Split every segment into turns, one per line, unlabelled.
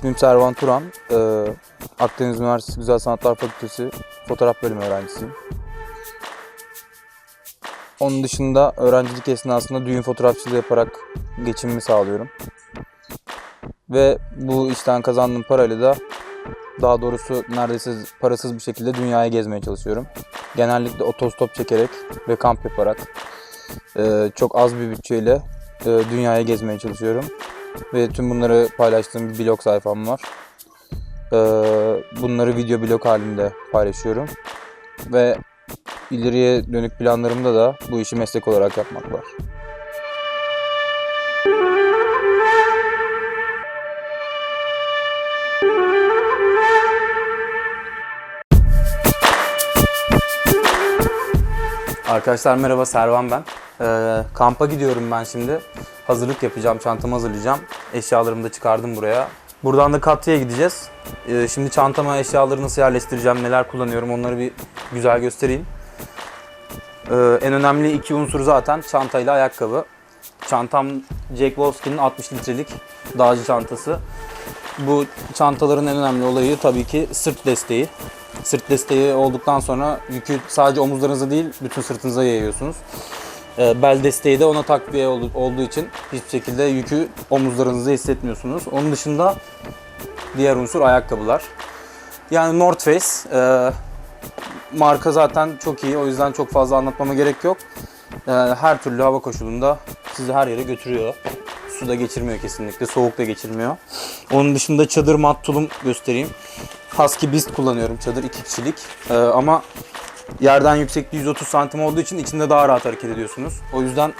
İsmim Servan Turan. Ee, Akdeniz Üniversitesi Güzel Sanatlar Fakültesi Fotoğraf Bölümü öğrencisiyim. Onun dışında öğrencilik esnasında düğün fotoğrafçılığı yaparak geçimimi sağlıyorum. Ve bu işten kazandığım parayla da daha doğrusu neredeyse parasız bir şekilde dünyayı gezmeye çalışıyorum. Genellikle otostop çekerek ve kamp yaparak e, çok az bir bütçeyle e, dünyayı gezmeye çalışıyorum. Ve tüm bunları paylaştığım bir blog sayfam var. E, bunları video blog halinde paylaşıyorum. Ve ileriye dönük planlarımda da bu işi meslek olarak yapmak var. Arkadaşlar merhaba Servan ben. Ee, kampa gidiyorum ben şimdi. Hazırlık yapacağım, çantamı hazırlayacağım. Eşyalarımı da çıkardım buraya. Buradan da Katya'ya gideceğiz. Ee, şimdi çantama eşyaları nasıl yerleştireceğim, neler kullanıyorum onları bir güzel göstereyim. Ee, en önemli iki unsur zaten çantayla ayakkabı. Çantam Jake Wolfskin'in 60 litrelik dağcı çantası. Bu çantaların en önemli olayı tabii ki sırt desteği. Sırt desteği olduktan sonra yükü sadece omuzlarınıza değil bütün sırtınıza yayıyorsunuz. Ee, Bel desteği de ona takviye ol- olduğu için hiçbir şekilde yükü omuzlarınızda hissetmiyorsunuz. Onun dışında diğer unsur ayakkabılar. Yani North Face e, marka zaten çok iyi o yüzden çok fazla anlatmama gerek yok. E, her türlü hava koşulunda sizi her yere götürüyor. Suda geçirmiyor kesinlikle, soğuk da geçirmiyor. Onun dışında çadır mat tulum göstereyim. Husky Beast kullanıyorum çadır 2 kişilik. E, ama yerden yüksekliği 130 santim olduğu için içinde daha rahat hareket ediyorsunuz. O yüzden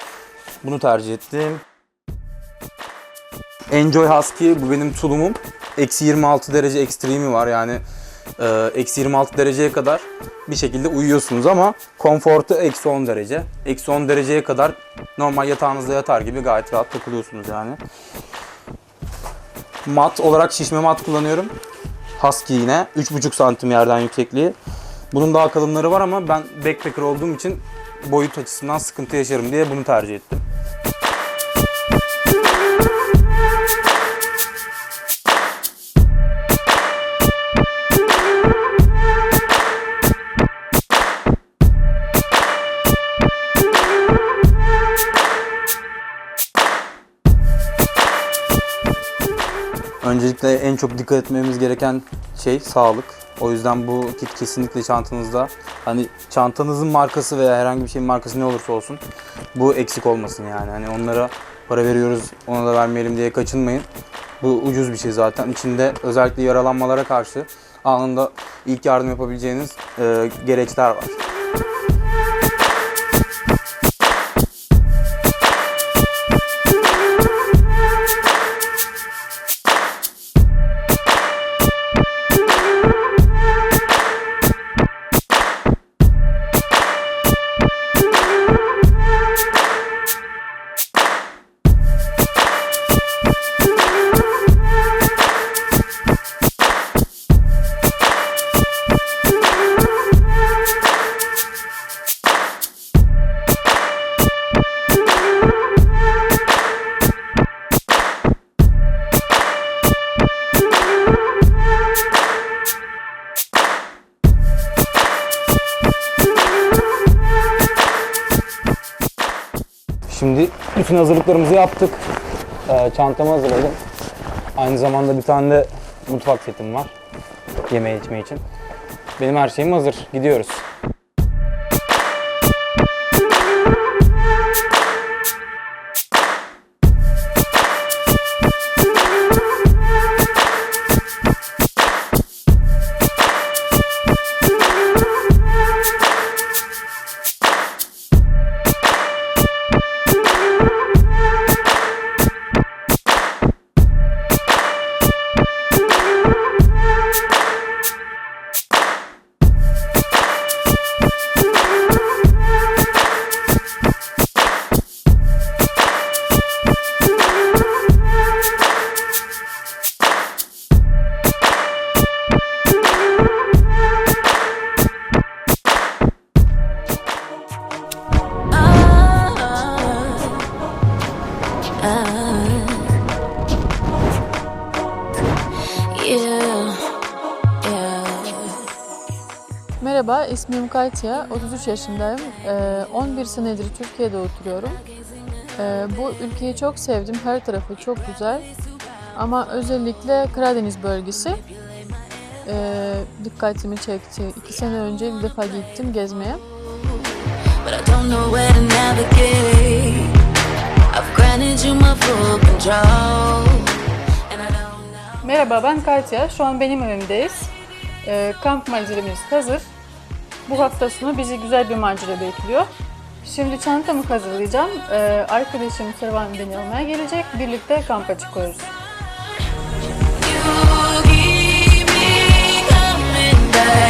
bunu tercih ettim. Enjoy Husky bu benim tulumum. Eksi 26 derece ekstremi var yani e, eksi 26 dereceye kadar bir şekilde uyuyorsunuz ama konfortu eksi 10 derece. Eksi 10 dereceye kadar normal yatağınızda yatar gibi gayet rahat takılıyorsunuz yani. Mat olarak şişme mat kullanıyorum. Husky yine 3,5 santim yerden yüksekliği. Bunun daha kalınları var ama ben backpacker olduğum için boyut açısından sıkıntı yaşarım diye bunu tercih ettim. Dikkat etmemiz gereken şey sağlık. O yüzden bu kit kesinlikle çantanızda. Hani çantanızın markası veya herhangi bir şeyin markası ne olursa olsun bu eksik olmasın yani. Hani onlara para veriyoruz ona da vermeyelim diye kaçınmayın. Bu ucuz bir şey zaten. İçinde özellikle yaralanmalara karşı anında ilk yardım yapabileceğiniz e, gereçler var. Bütün hazırlıklarımızı yaptık. Ee, çantamı hazırladım. Aynı zamanda bir tane de mutfak setim var. Yeme içme için. Benim her şeyim hazır. Gidiyoruz.
Merhaba, ismim Kaytia, 33 yaşındayım. Ee, 11 senedir Türkiye'de oturuyorum. Ee, bu ülkeyi çok sevdim, her tarafı çok güzel. Ama özellikle Karadeniz bölgesi ee, dikkatimi çekti. İki sene önce bir defa gittim gezmeye. Merhaba, ben Katya. Şu an benim evimdeyiz. Ee, kamp malzememiz hazır. Bu hafta sonu bizi güzel bir macera bekliyor. Şimdi çantamı hazırlayacağım. Ee, arkadaşım Servan beni almaya gelecek. Birlikte kampa çıkıyoruz.
You keep me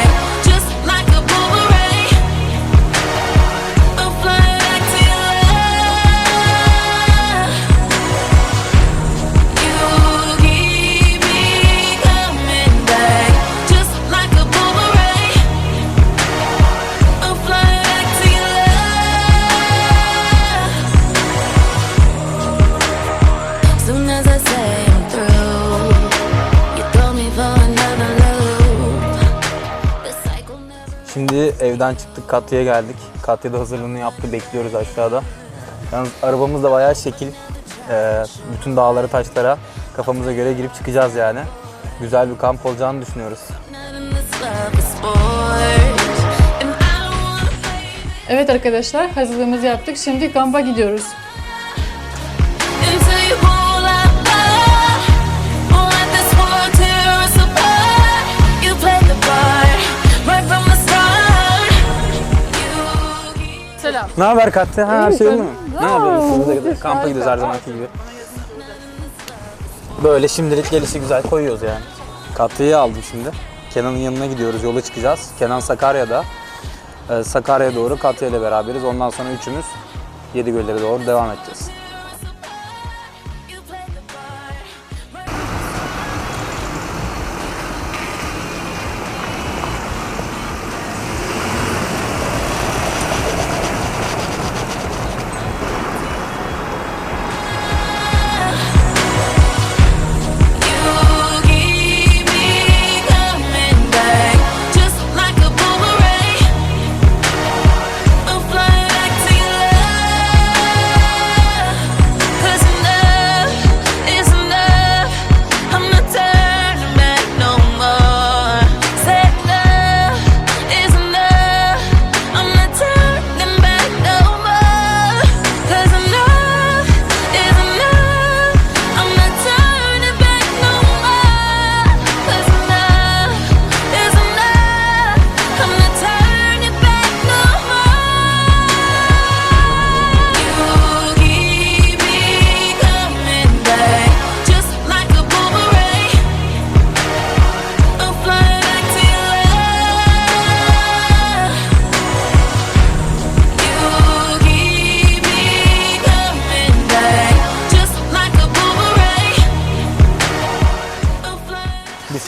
Şimdi evden çıktık Katya'ya geldik. Katya da hazırlığını yaptı bekliyoruz aşağıda. Yalnız arabamız da bayağı şekil. Ee, bütün dağlara taşlara kafamıza göre girip çıkacağız yani. Güzel bir kamp olacağını düşünüyoruz.
Evet arkadaşlar hazırlığımızı yaptık. Şimdi kampa gidiyoruz.
Ne haber Katya? Ha, her şey
sen-
mi? Ne yapıyorsun? Kampa gidiyoruz her zamanki gibi. Böyle şimdilik gelişi güzel koyuyoruz yani. Katya'yı aldım şimdi. Kenan'ın yanına gidiyoruz, yola çıkacağız. Kenan Sakarya'da. Ee, Sakarya'ya doğru Katya ile beraberiz. Ondan sonra üçümüz Yedigöller'e doğru devam edeceğiz.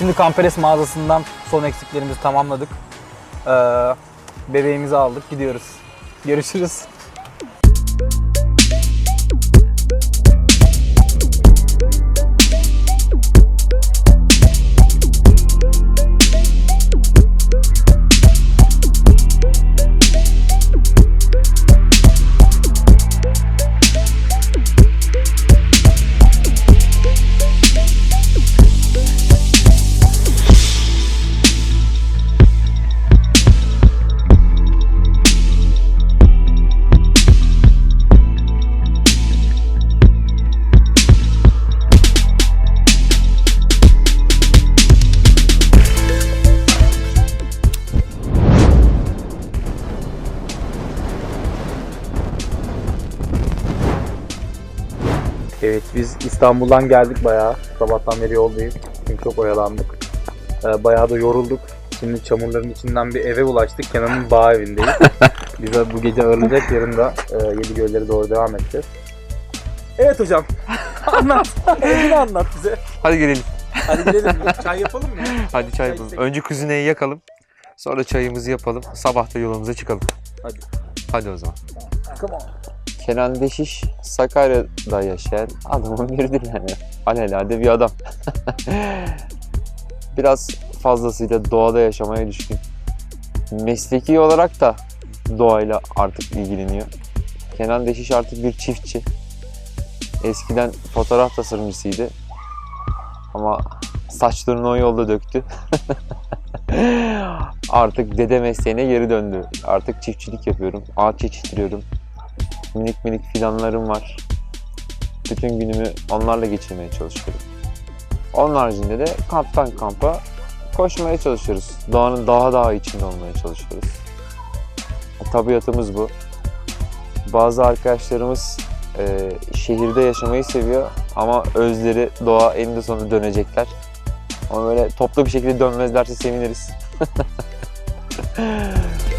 Şimdi Kamperes mağazasından son eksiklerimizi tamamladık. Ee, bebeğimizi aldık, gidiyoruz. Görüşürüz. Biz İstanbul'dan geldik bayağı. Sabahtan beri yoldayız. Çünkü çok oyalandık. Ee, bayağı da yorulduk. Şimdi çamurların içinden bir eve ulaştık. Kenan'ın bağ evindeyiz. Biz de bu gece ağırlayacak. Yarın da e, Yedi Göller'e doğru devam edeceğiz. Evet hocam. anlat. Evini anlat bize.
Hadi gelelim.
Hadi gidelim. Çay yapalım mı?
Hadi çay yapalım. Önce kuzineyi yakalım. Sonra çayımızı yapalım. Sabah da yolumuza çıkalım.
Hadi.
Hadi o zaman.
Come on.
Kenan Deşiş Sakarya'da yaşayan adamın biridir yani. Alelade bir adam. Biraz fazlasıyla doğada yaşamaya düşkün. mesleki olarak da doğayla artık ilgileniyor. Kenan Deşiş artık bir çiftçi. Eskiden fotoğraf tasarımcısıydı. Ama saçlarını o yolda döktü. artık dede mesleğine geri döndü. Artık çiftçilik yapıyorum. Ağaç yetiştiriyorum. Minik minik fidanlarım var. Bütün günümü onlarla geçirmeye çalışıyorum. Onun haricinde de kamptan kampa koşmaya çalışıyoruz. Doğanın daha daha içinde olmaya çalışıyoruz. Tabiatımız bu. Bazı arkadaşlarımız e, şehirde yaşamayı seviyor ama özleri doğa eninde sonunda dönecekler. Ama böyle toplu bir şekilde dönmezlerse seviniriz.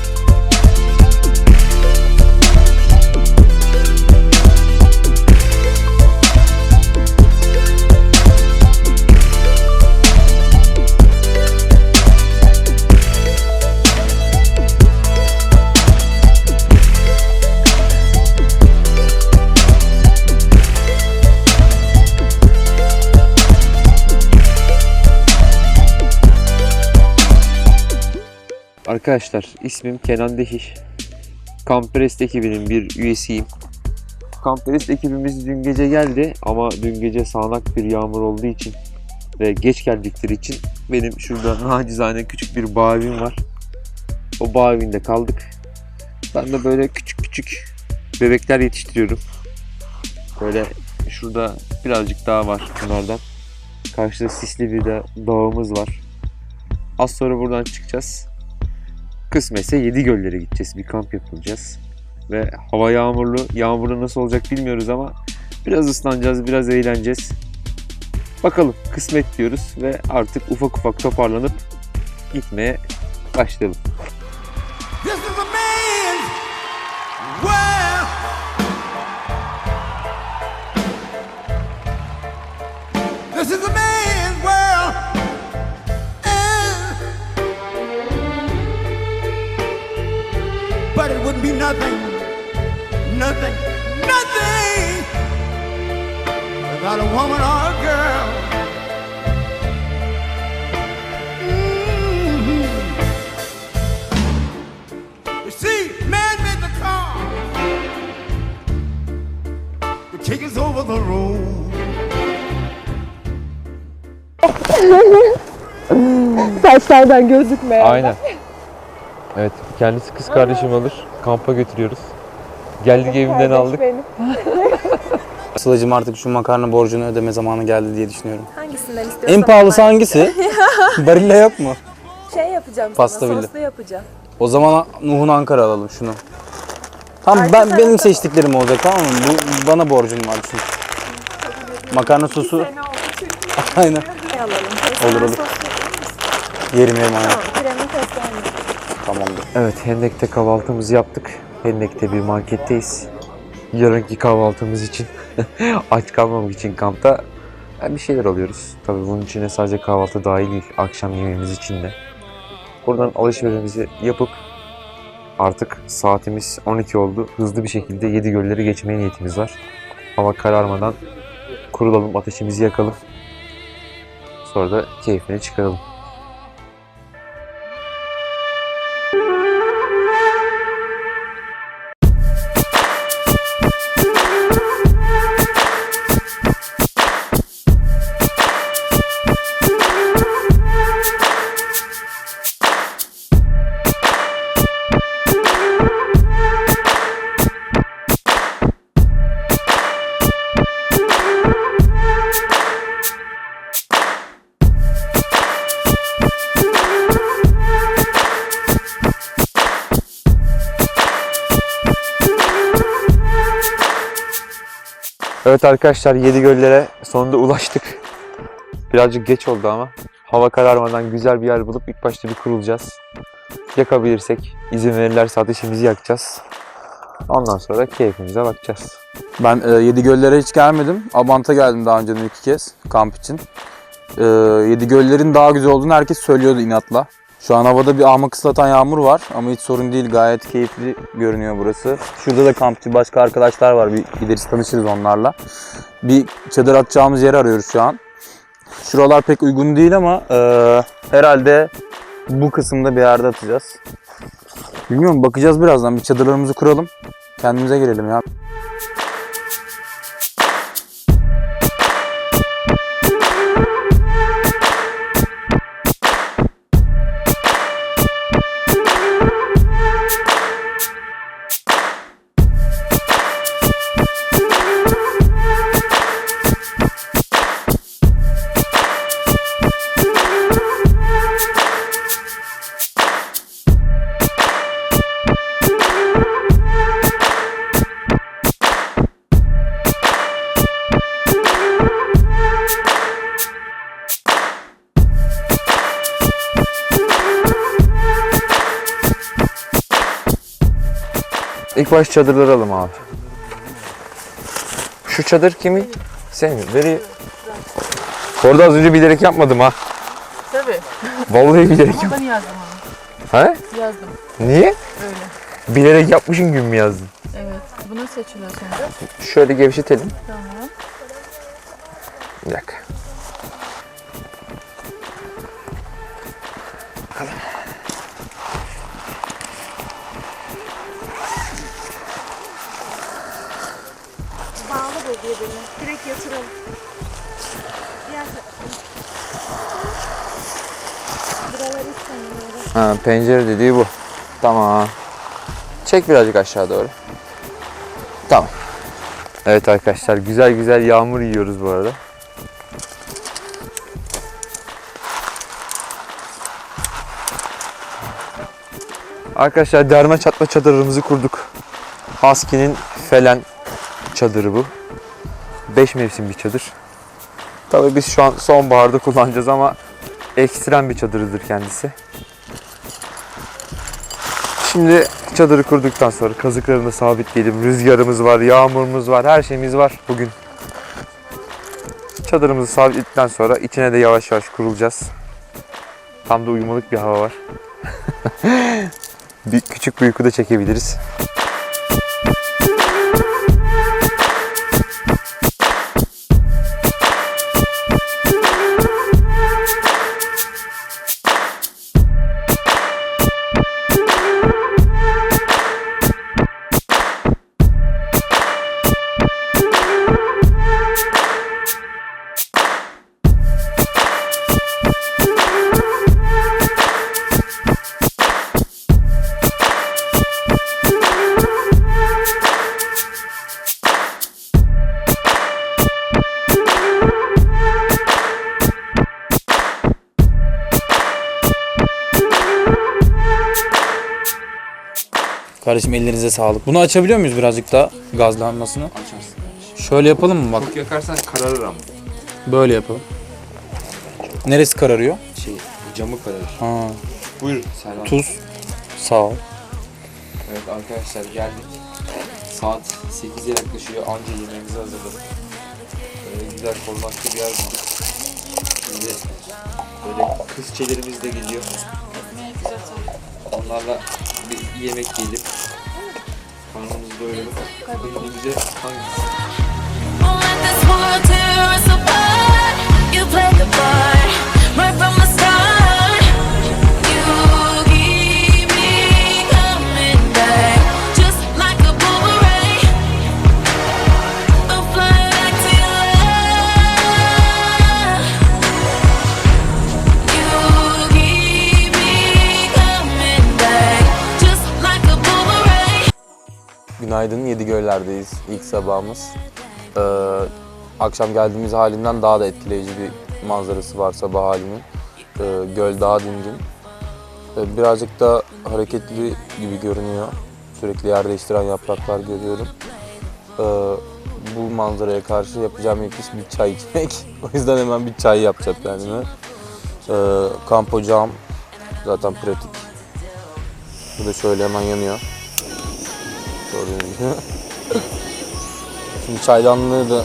Arkadaşlar ismim Kenan Dehiş. Kamprest ekibinin bir üyesiyim. Kamprest ekibimiz dün gece geldi ama dün gece sağanak bir yağmur olduğu için ve geç geldikleri için benim şurada nacizane küçük bir bağ evim var. O bağ evinde kaldık. Ben de böyle küçük küçük bebekler yetiştiriyorum. Böyle şurada birazcık daha var bunlardan. Karşıda sisli bir de dağımız var. Az sonra buradan çıkacağız. Kısmetse yedi göllere gideceğiz. Bir kamp yapılacağız. Ve hava yağmurlu. Yağmurlu nasıl olacak bilmiyoruz ama biraz ıslanacağız, biraz eğleneceğiz. Bakalım kısmet diyoruz ve artık ufak ufak toparlanıp gitmeye başlayalım.
Nothing, nothing, nothing without a woman or a girl. Mhm. You see, man made the car to take us over the road.
Saçlardan gözükmeyen.
Aynen. Evet, kendisi kız kardeşim alır. Kampa götürüyoruz. Geldik evinden
Kardeş
aldık.
benim.
Sıla'cığım artık şu makarna borcunu ödeme zamanı geldi diye düşünüyorum.
Hangisinden istiyorsan.
En pahalısı hangisi? Barilla yok mu?
Şey yapacağım
Pasta
sana,
bildi.
soslu yapacağım.
O zaman Nuh'un Ankara alalım şunu. Tamam
Arka
ben benim
tarafta-
seçtiklerim olacak tamam mı? Bu bana borcun var çünkü. Makarna sosu aynen.
Ne alalım?
Olur, olur. Yerim yerim aynen.
Tamam.
Evet, Hendek'te kahvaltımızı yaptık. Hendek'te bir marketteyiz. Yarınki kahvaltımız için, aç kalmamak için kampta bir şeyler alıyoruz. Tabii bunun içine sadece kahvaltı dahil değil, akşam yemeğimiz için de. Buradan alışverişimizi yapıp artık saatimiz 12 oldu. Hızlı bir şekilde 7 gölleri geçmeye niyetimiz var. Hava kararmadan kurulalım, ateşimizi yakalım. Sonra da keyfini çıkaralım. Evet arkadaşlar yedi göllere sonunda ulaştık. Birazcık geç oldu ama. Hava kararmadan güzel bir yer bulup ilk başta bir kurulacağız. Yakabilirsek, izin verirlerse ateşimizi yakacağız. Ondan sonra keyfimize bakacağız.
Ben e, Yedi Göller'e hiç gelmedim. Abant'a geldim daha önceden iki kez kamp için. E, Yedi Göller'in daha güzel olduğunu herkes söylüyordu inatla. Şu an havada bir ahmak ıslatan yağmur var ama hiç sorun değil gayet keyifli görünüyor burası. Şurada da kampçı başka arkadaşlar var bir gideriz tanışırız onlarla. Bir çadır atacağımız yer arıyoruz şu an. Şuralar pek uygun değil ama e, herhalde bu kısımda bir yerde atacağız. Bilmiyorum bakacağız birazdan. Bir çadırlarımızı kuralım. Kendimize gelelim ya.
Baş çadırları alalım abi. Şu çadır kimin? Senin. Veri. Orada az önce bilerek yapmadım ha.
Tabii.
Vallahi bilerek yapmadım.
Ben yazdım onu.
Ha?
Yazdım.
Niye?
Öyle.
Bilerek yapmışın gün mü yazdın?
Evet. Bunu seçiliyor sonra.
Şöyle gevşetelim.
Tamam.
Bir dakika.
Yatıralım. Buraları istemiyorum.
Ha, pencere dediği bu. Tamam. Çek birazcık aşağı doğru. Tamam. Evet arkadaşlar güzel güzel yağmur yiyoruz bu arada. Arkadaşlar derme çatma çadırımızı kurduk. Husky'nin Felen çadırı bu. 5 mevsim bir çadır. Tabii biz şu an sonbaharda kullanacağız ama ekstrem bir çadırıdır kendisi. Şimdi çadırı kurduktan sonra kazıklarını sabitleyelim. Rüzgarımız var, yağmurumuz var, her şeyimiz var bugün. Çadırımızı sabitledikten sonra içine de yavaş yavaş kurulacağız. Tam da uyumalık bir hava var. bir küçük bir uyku da çekebiliriz.
Kardeşim ellerinize sağlık. Bunu açabiliyor muyuz birazcık daha gazlanmasını?
Açarsın.
Şöyle yapalım mı bak?
Çok yakarsan kararır ama.
Böyle yapalım. Neresi kararıyor?
Şey, camı kararır.
Ha,
Buyur Serhan.
tuz. Sağ ol.
Evet arkadaşlar geldik. Saat 8'e yaklaşıyor. Anca yemeğimizi hazırladık. Böyle güzel korunaklı bir yer bulduk. Şimdi böyle kız çelerimiz de geliyor. Onlarla bir yemek yiyelim. Karnımızı doyuralım. Önümüze hangi
Yedigöller'deyiz. İlk sabahımız. Ee, akşam geldiğimiz halinden daha da etkileyici bir manzarası var sabah halinin. Ee, göl daha dingin. Ee, birazcık da hareketli gibi görünüyor. Sürekli yer değiştiren yapraklar görüyorum. Ee, bu manzaraya karşı yapacağım ilk iş bir çay içmek. o yüzden hemen bir çay yapacağım kendime. Ee, kamp ocağım zaten pratik. Bu da şöyle hemen yanıyor. Gördüğünüz gibi. Şimdi çaydanlığı da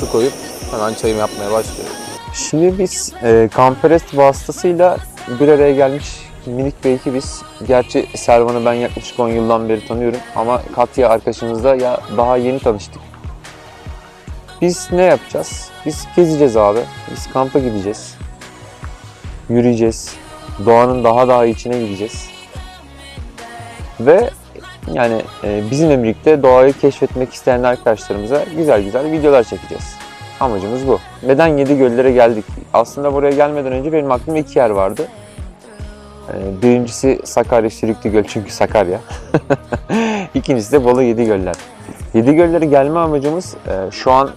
su koyup hemen çayımı yapmaya başlıyorum.
Şimdi biz e, Kamperest vasıtasıyla bir araya gelmiş minik bir ekibiz. Gerçi Servan'ı ben yaklaşık 10 yıldan beri tanıyorum ama Katya arkadaşımızla ya daha yeni tanıştık. Biz ne yapacağız? Biz gezeceğiz abi. Biz kampa gideceğiz. Yürüyeceğiz. Doğanın daha daha içine gideceğiz. Ve yani e, bizimle birlikte doğayı keşfetmek isteyen arkadaşlarımıza güzel güzel videolar çekeceğiz. Amacımız bu. Neden Yedi Göllere geldik? Aslında buraya gelmeden önce benim aklımda iki yer vardı. E, Birincisi Sakarya Sürüklü Göl çünkü Sakarya. İkincisi de Bolu Yedi Göller. Yedi Göllere gelme amacımız e, şu an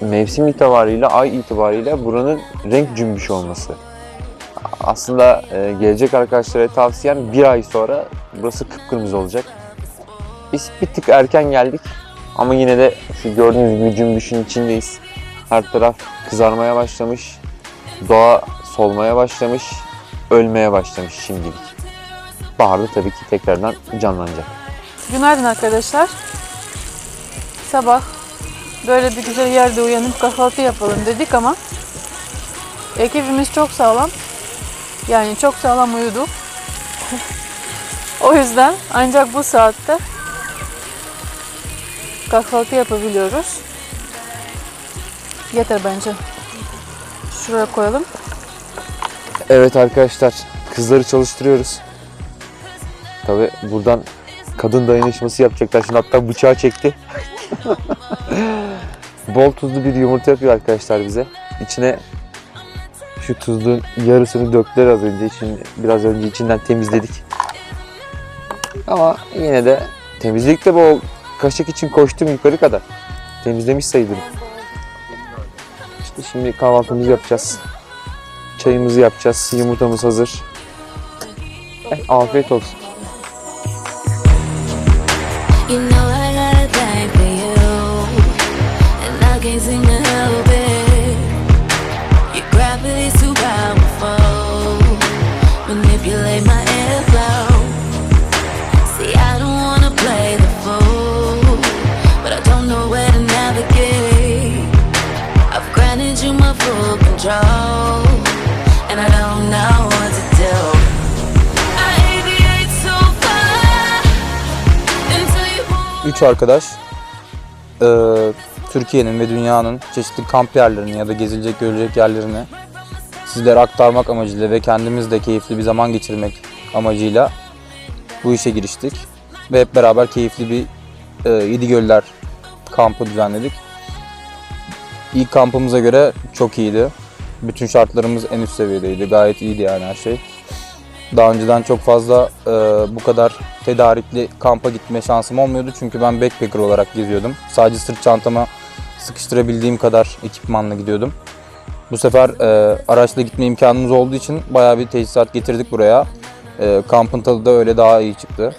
mevsim itibariyle, ay itibariyle buranın renk cümbüşü olması. Aslında e, gelecek arkadaşlara tavsiyem bir ay sonra burası kıpkırmızı olacak. Biz bir tık erken geldik ama yine de şu gördüğünüz gibi cümbüşün içindeyiz. Her taraf kızarmaya başlamış, doğa solmaya başlamış, ölmeye başlamış şimdilik. Baharda tabii ki tekrardan canlanacak.
Günaydın arkadaşlar. Sabah böyle bir güzel yerde uyanıp kahvaltı yapalım dedik ama ekibimiz çok sağlam. Yani çok sağlam uyudu. o yüzden ancak bu saatte kahvaltı yapabiliyoruz. Yeter bence. Şuraya koyalım.
Evet arkadaşlar, kızları çalıştırıyoruz. Tabi buradan kadın dayanışması yapacaklar. Şimdi hatta bıçağı çekti. Bol tuzlu bir yumurta yapıyor arkadaşlar bize. İçine şu tuzluğun yarısını döktüler az önce. Şimdi biraz önce içinden temizledik. Ama yine de temizlikte bol kaşık için koştum yukarı kadar. Temizlemiş sayılırım. İşte şimdi kahvaltımızı yapacağız. Çayımızı yapacağız. Yumurtamız hazır. Eh, afiyet olsun.
You know I got a for you, and I can't control, and I don't know what to do.
Üç arkadaş e, Türkiye'nin ve dünyanın çeşitli kamp yerlerini ya da gezilecek görecek yerlerini sizlere aktarmak amacıyla ve kendimiz de keyifli bir zaman geçirmek amacıyla bu işe giriştik. Ve hep beraber keyifli bir e, Yedi Göller kampı düzenledik. İlk kampımıza göre çok iyiydi. Bütün şartlarımız en üst seviyedeydi. Gayet iyiydi yani her şey. Daha önceden çok fazla e, bu kadar tedarikli kampa gitme şansım olmuyordu. Çünkü ben backpacker olarak geziyordum. Sadece sırt çantama sıkıştırabildiğim kadar ekipmanla gidiyordum. Bu sefer e, araçla gitme imkanımız olduğu için bayağı bir teçhizat getirdik buraya. E, kampın tadı da öyle daha iyi çıktı.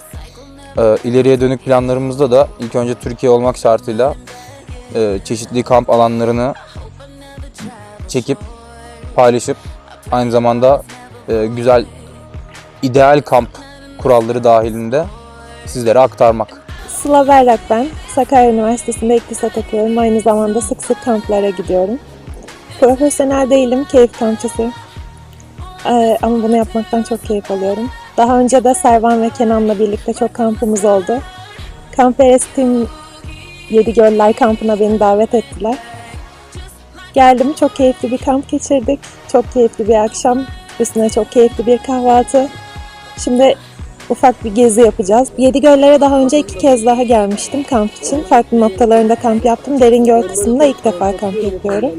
E, ileriye dönük planlarımızda da ilk önce Türkiye olmak şartıyla e, çeşitli kamp alanlarını çekip paylaşıp aynı zamanda e, güzel ideal kamp kuralları dahilinde sizlere aktarmak.
Sıla Berrak ben. Sakarya Üniversitesi'nde iktisat okuyorum. Aynı zamanda sık sık kamplara gidiyorum. Profesyonel değilim, keyif kampçısı. Ee, ama bunu yapmaktan çok keyif alıyorum. Daha önce de Servan ve Kenan'la birlikte çok kampımız oldu. Kamp Erestim Yedi Göller kampına beni davet ettiler. Geldim, çok keyifli bir kamp geçirdik. Çok keyifli bir akşam. Üstüne çok keyifli bir kahvaltı. Şimdi ufak bir gezi yapacağız. Yedi göllere daha önce iki kez daha gelmiştim kamp için. Farklı noktalarında kamp yaptım. Derin göl kısmında ilk defa kamp yapıyorum.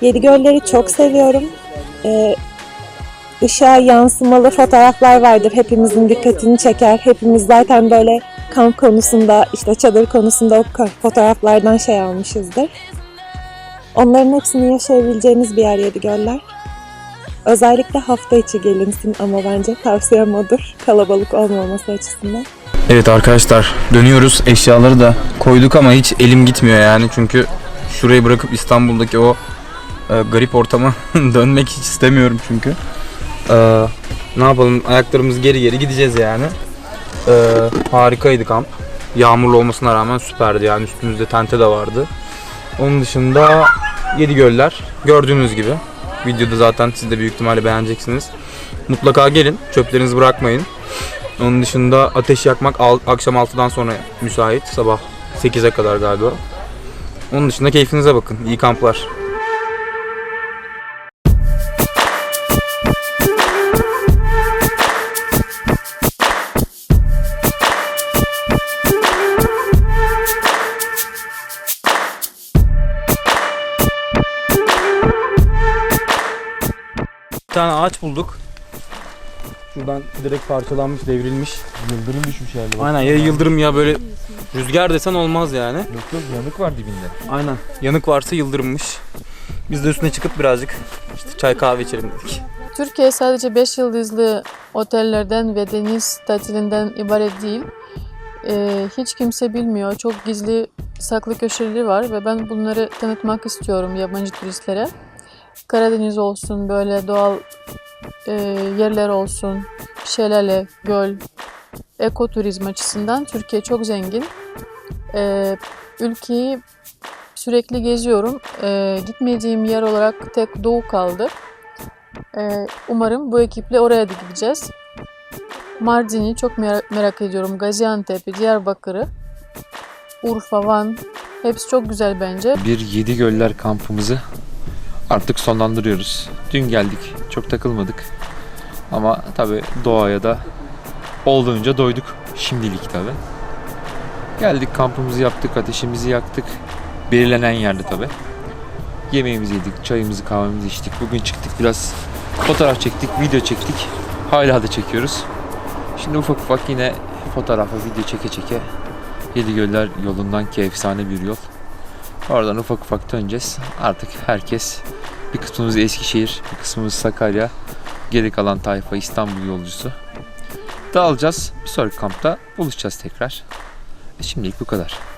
Yedi gölleri çok seviyorum. Ee, ışığa yansımalı fotoğraflar vardır. Hepimizin dikkatini çeker. Hepimiz zaten böyle kamp konusunda, işte çadır konusunda o fotoğraflardan şey almışızdır. Onların hepsini yaşayabileceğiniz bir yer Yedi Göller. Özellikle hafta içi gelinsin ama bence tavsiyem odur. Kalabalık olmaması açısından.
Evet arkadaşlar dönüyoruz. Eşyaları da koyduk ama hiç elim gitmiyor yani. Çünkü şurayı bırakıp İstanbul'daki o e, garip ortama dönmek hiç istemiyorum çünkü. E, ne yapalım ayaklarımız geri geri gideceğiz yani. E, harikaydı kamp. Yağmurlu olmasına rağmen süperdi yani üstümüzde tente de vardı. Onun dışında Yedi Göller gördüğünüz gibi. Videoda zaten siz de büyük ihtimalle beğeneceksiniz. Mutlaka gelin çöplerinizi bırakmayın. Onun dışında ateş yakmak akşam 6'dan sonra müsait. Sabah 8'e kadar galiba. Onun dışında keyfinize bakın. İyi kamplar. Tane ağaç bulduk. Şuradan direkt parçalanmış, devrilmiş.
Yıldırım düşmüş herhalde.
Aynen ya yıldırım ya böyle rüzgar desen olmaz yani.
Yok yok yanık var dibinde.
Aynen. Yanık varsa yıldırımmış. Biz de üstüne çıkıp birazcık işte çay kahve içelim dedik.
Türkiye sadece 5 yıldızlı otellerden ve deniz tatilinden ibaret değil. Ee, hiç kimse bilmiyor. Çok gizli saklı köşeleri var ve ben bunları tanıtmak istiyorum yabancı turistlere. Karadeniz olsun, böyle doğal e, yerler olsun, şelale, göl, ekoturizm açısından Türkiye çok zengin. Ee, ülkeyi sürekli geziyorum. Ee, gitmediğim yer olarak tek Doğu kaldı. Ee, umarım bu ekiple oraya da gideceğiz. Mardin'i çok merak, merak ediyorum. Gaziantep'i, Diyarbakır'ı, Urfa, Van. Hepsi çok güzel bence.
Bir Yedi Göller kampımızı artık sonlandırıyoruz. Dün geldik. Çok takılmadık. Ama tabi doğaya da olduğunca doyduk. Şimdilik tabi. Geldik kampımızı yaptık, ateşimizi yaktık. Belirlenen yerde tabi. Yemeğimizi yedik, çayımızı, kahvemizi içtik. Bugün çıktık biraz fotoğraf çektik, video çektik. Hala da çekiyoruz. Şimdi ufak ufak yine fotoğrafı, video çeke çeke Yedi Göller yolundan ki efsane bir yol. Oradan ufak ufak döneceğiz. Artık herkes bir kısmımız Eskişehir, bir kısmımız Sakarya, geri kalan tayfa İstanbul yolcusu. Dağılacağız. Bir sonraki kampta buluşacağız tekrar. E Şimdilik bu kadar.